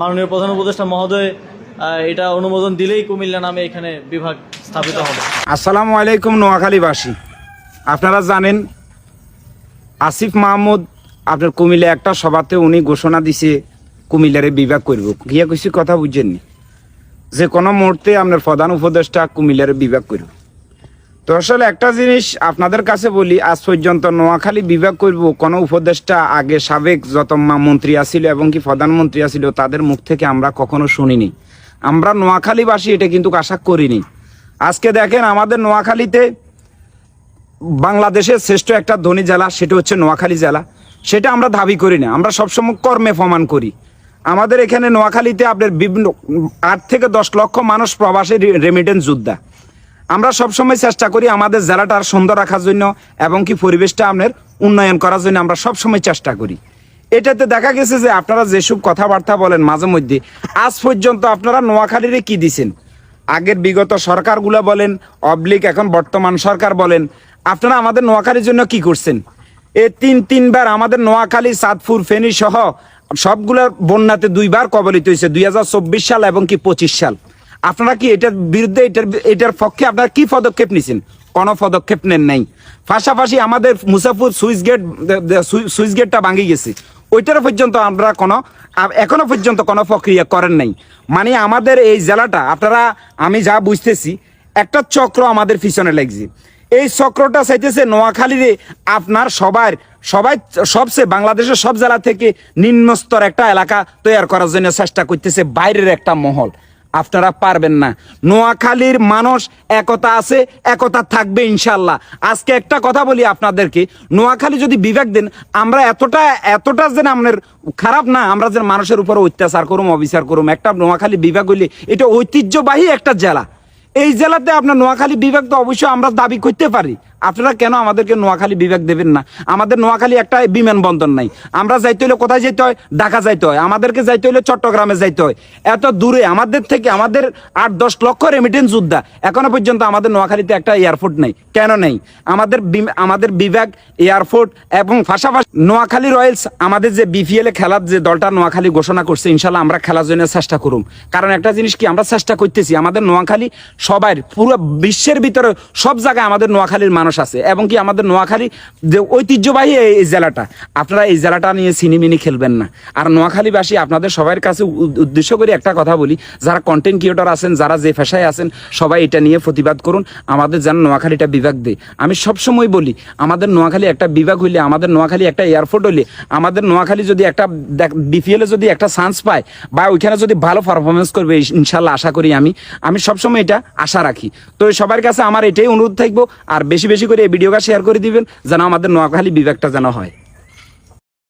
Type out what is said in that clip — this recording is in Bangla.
মাননীয় প্রধান উপদেষ্টা মহোদয় এটা অনুমোদন দিলেই কুমিল্লা নামে এখানে বিভাগ স্থাপিত হবে। আসসালামু আলাইকুম, নোয়াখালীবাসী। আপনারা জানেন, আসিফ মাহমুদ আপনার কুমিল্লা একটা সভাতে উনি ঘোষণা দিছে, কুমিল্লারে বিভাগ করব। গিয়া কিছু কথা বুঝছেননি যে কোনো মুহূর্তে আপনার প্রধান উপদেষ্টা কুমিল্লারে বিভাগ করব। তো আসলে একটা জিনিস আপনাদের কাছে বলি, আজ পর্যন্ত নোয়াখালী বিভাগ করব কোনো উপদেষ্টা, আগে সাবেক যত মন্ত্রী আছিল এবং কি প্রধানমন্ত্রী আছিল, তাদের মুখ থেকে আমরা কখনো শুনিনি। আমরা নোয়াখালীবাসী, এটা কিন্তু আশা করিনি। আজকে দেখেন আমাদের নোয়াখালীতে বাংলাদেশের শ্রেষ্ঠ একটা ধনী জেলা, সেটা হচ্ছে নোয়াখালী জেলা। সেটা আমরা দাবি করি না, আমরা সবসময় কর্মে প্রমাণ করি। আমাদের এখানে নোয়াখালীতে আপনার বিভিন্ন আট থেকে দশ লক্ষ মানুষ প্রবাসী রেমিটেন্স যোদ্ধা। আমরা সবসময় চেষ্টা করি আমাদের জেলাটা সুন্দর রাখার জন্য এবং কি পরিবেশটা আপনার উন্নয়ন করার জন্য আমরা সবসময় চেষ্টা করি। এটাতে দেখা গেছে যে আপনারা যেসব কথাবার্তা বলেন মাঝে মধ্যে, আজ পর্যন্ত আপনারা নোয়াখালীরে কি দিছেন? আগের বিগত সরকারগুলো বলেন, অবলিক এখন বর্তমান সরকার বলেন, আপনারা আমাদের নোয়াখালীর জন্য কি করছেন? এ তিন, তিনবার আমাদের নোয়াখালী, সাতপুর, ফেনী সহ সবগুলোর বন্যাতে দুইবার কবলিত হয়েছে, দুই হাজার চব্বিশ সাল এবং কি পঁচিশ সাল। আপনারা কি এটার বিরুদ্ধে, এটার এটার পক্ষে আপনারা কি পদক্ষেপ নিছেন? কোনো পদক্ষেপ নেন নাই। পাশাপাশি আমাদের মুসাফুর সুইচ গেট সুইচ গেটটা ভাঙি গেছে। ওইটার পর্যন্ত আমরা কোনো এখনও পর্যন্ত কোনো প্রক্রিয়া করেন নাই। মানে আমাদের এই জেলাটা, আপনারা, আমি যা বুঝতেছি, একটা চক্র আমাদের পিছনে লাগছে। এই চক্রটা চাইতেছে নোয়াখালীরে আপনার সবার, সবাই সবচেয়ে বাংলাদেশের সব জেলা থেকে নিম্নস্তর একটা এলাকা তৈরি করার জন্য চেষ্টা করতেছে, বাইরের একটা মহল। আপনারা পারবেন না। নোয়াখালীর মানুষ একতা আছে, একতা থাকবে ইনশাল্লাহ। আজকে একটা কথা বলি আপনাদেরকে, নোয়াখালী যদি বিভাগ দেন, আমরা এতটা এতটা যেন আমাদের খারাপ না, আমরা যেন মানুষের উপর অত্যাচার করুম, অবিচার করুম। একটা নোয়াখালী বিভাগ হইলে এটা ঐতিহ্যবাহী একটা জেলা। এই জেলাতে আপনার নোয়াখালী বিভাগ তো অবশ্যই আমরা দাবি করতে পারি। আপনারা কেন আমাদেরকে নোয়াখালী বিভাগ দেবেন না? আমাদের নোয়াখালী একটা বিমানবন্দর নাই। আমরা যাইতে হলে কোথায় যেতে হয়? ঢাকা যাইতে হয়। আমাদেরকে যাইতে হলে চট্টগ্রামে যাইতে হয়। এত দূরে আমাদের থেকে আমাদের আট দশ লক্ষ রেমিটেন্স যোদ্ধা এখনও পর্যন্ত আমাদের নোয়াখালীতে একটা এয়ারপোর্ট নেই। কেন নেই? আমাদের আমাদের বিভাগ এয়ারপোর্ট এবং পাশাপাশি নোয়াখালী রয়্যালস আমাদের যে বিপিএল এ খেলার যে দলটা নোয়াখালী ঘোষণা করছে, ইনশাল্লাহ আমরা খেলার জন্য চেষ্টা করুম। কারণ একটা জিনিস কি, আমরা চেষ্টা করতেছি, আমাদের নোয়াখালী সবার পুরো বিশ্বের ভিতরে সব জায়গায় আমাদের নোয়াখালীর মানুষ আছে। এবং কি আমাদের নোয়াখালী যে ঐতিহ্যবাহী এই জেলাটা, আপনারা এই জেলাটা নিয়ে সিনেমিনি খেলবেন না। আর নোয়াখালীবাসী আপনাদের সবার কাছে উদ্দেশ্য করে একটা কথা বলি, যারা কন্টেন্ট ক্রিয়েটর আছেন, যারা যে পেশায় আছেন, সবাই এটা নিয়ে প্রতিবাদ করুন। আমাদের যেন নোয়াখালীটা বিভাগ দেয়। আমি সবসময় বলি, আমাদের নোয়াখালী একটা বিভাগ হইলে, আমাদের নোয়াখালী একটা এয়ারপোর্ট হইলে, আমাদের নোয়াখালী যদি একটা বিপিএল যদি একটা চান্স পায়, বা ওইখানে যদি ভালো পারফরমেন্স করবে ইনশাল্লাহ আশা করি আমি। আমি সবসময় এটা আশা রাখি। তো সবার কাছে আমার এটাই অনুরোধ থাকব, আর বেশি বেশি বেশি করে এই ভিডিওটা শেয়ার করে দিবেন যেন আমাদের নোয়াখালী বিভাগটা যেন হয়।